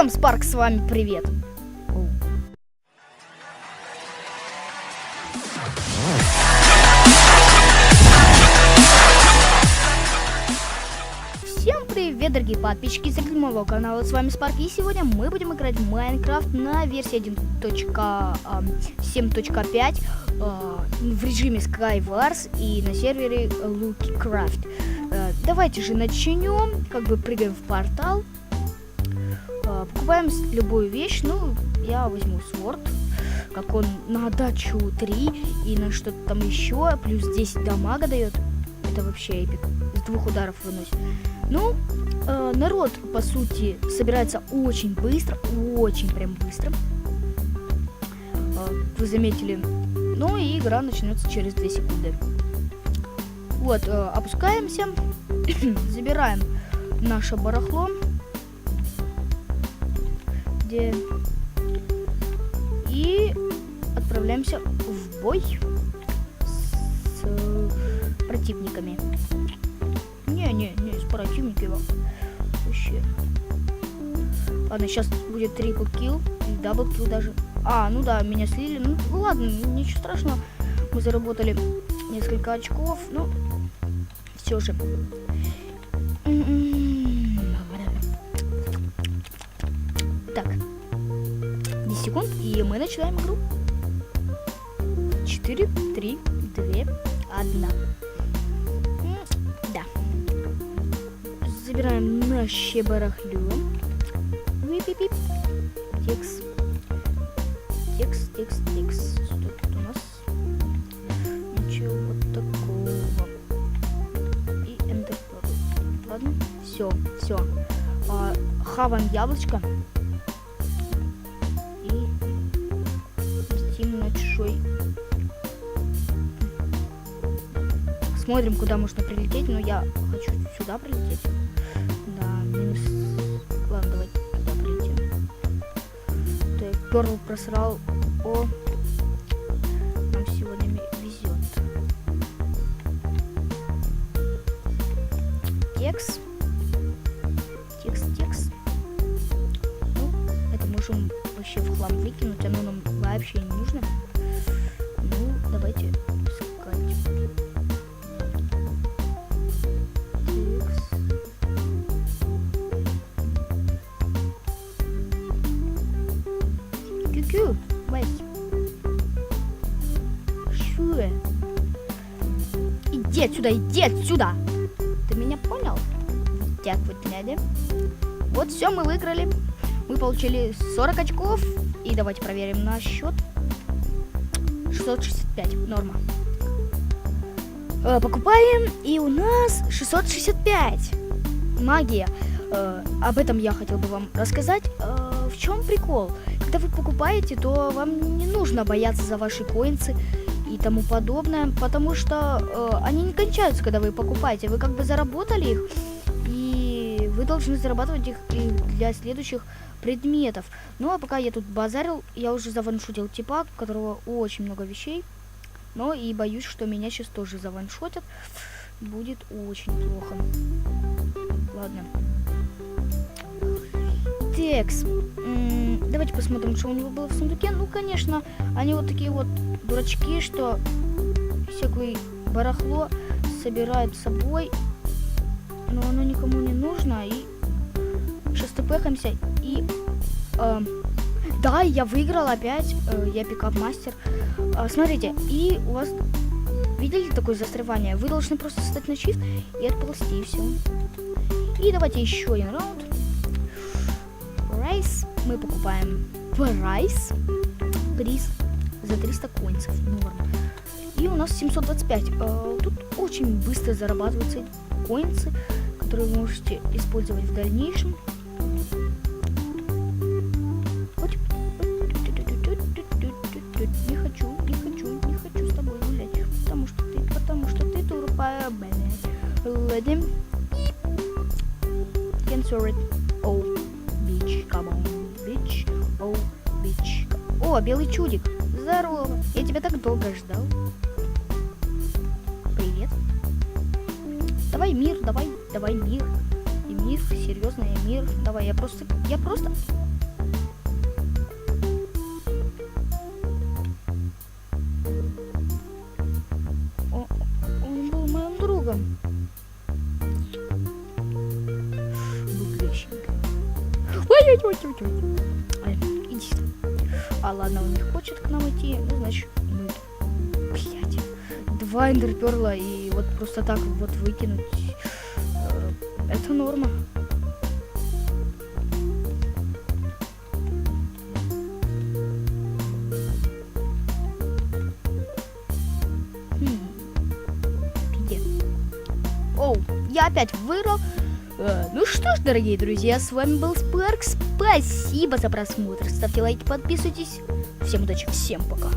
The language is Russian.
Всем Спарк с вами привет! Всем привет, дорогие подписчики зрители моего канала, с вами Спарк, и сегодня мы будем играть в Майнкрафт на версии 1.7.5 а, в режиме Skywars и на сервере LuckyCraft. А, давайте же начнем, как бы прыгаем в портал, а, покупаем любую вещь, ну, я возьму сворд, как он на дачу 3 и на что-то там еще, плюс 10 дамага дает, это вообще эпик, с двух ударов выносит. Ну, э, народ, по сути, собирается очень быстро, очень прям быстро. Э, вы заметили. Ну и игра начнется через 2 секунды. Вот, э, опускаемся, забираем наше барахло. Где... И отправляемся в бой с противниками. Не-не, не, с противниками вообще. Ладно, сейчас будет трипл килл или дабл килл даже. А, ну да, меня слили. Ну ладно, ничего страшного. Мы заработали несколько очков. Ну, все же. Так. 10 секунд, и мы начинаем игру. 4, 3, 2, 1 забираем наше барахло. Вип-вип-вип. Текст. Текст, текст, текст. Что тут у нас? Ничего вот такого. И эндер. Ладно, все, все. А, хаваем яблочко. Смотрим, куда можно прилететь, но я хочу сюда прилететь. Перл просрал. О, нам сегодня везет. Текс. Текс, текс. Ну, это можем вообще в хлам выкинуть, оно нам вообще не нужно. Кю, Вась. Шуэ. Иди отсюда, иди отсюда. Ты меня понял? Так вот надо. Вот все, мы выиграли. Мы получили 40 очков. И давайте проверим на счет. 665, норма. Э, покупаем, и у нас 665. Магия. Э, об этом я хотел бы вам рассказать. Э, в чем прикол? Когда вы покупаете, то вам не нужно бояться за ваши коинсы и тому подобное, потому что э, они не кончаются, когда вы покупаете. Вы как бы заработали их, и вы должны зарабатывать их и для следующих предметов. Ну а пока я тут базарил, я уже заваншотил типа, у которого очень много вещей. Но и боюсь, что меня сейчас тоже заваншотят. Будет очень плохо. Ладно. Текс. Давайте посмотрим, что у него было в сундуке. Ну, конечно, они вот такие вот дурачки, что всякое барахло собирают с собой. Но оно никому не нужно. И сейчас тпхаемся. И... Э, да, я выиграл опять. Э, я пикап-мастер. Э, смотрите, и у вас... Видели такое застревание? Вы должны просто встать на shift и отползти, и все. И давайте еще один раунд. Мы покупаем прайс, приз за 300 коинцев, норм. И у нас 725. Э, тут очень быстро зарабатываются коинцы, которые вы можете использовать в дальнейшем. Не хочу, не хочу, не хочу с тобой гулять, потому что ты, потому что ты тупая, блядь. Леди. Cancel О, белый чудик. Здорово. Я тебя так долго ждал. Привет. Давай мир, давай, давай мир. И мир, серьезный мир. Давай, я просто, я просто... О, он был моим другом. Ой-ой-ой-ой-ой. А ладно, он не хочет к нам идти, ну, значит, мы... Блядь. Два эндерперла и вот просто так вот выкинуть. э, Это норма. Хм. Оу, я опять выиграл. Э, Ну что ж, дорогие друзья, с вами был Спарк. Спасибо за просмотр. Ставьте лайки, подписывайтесь. Всем удачи, всем пока.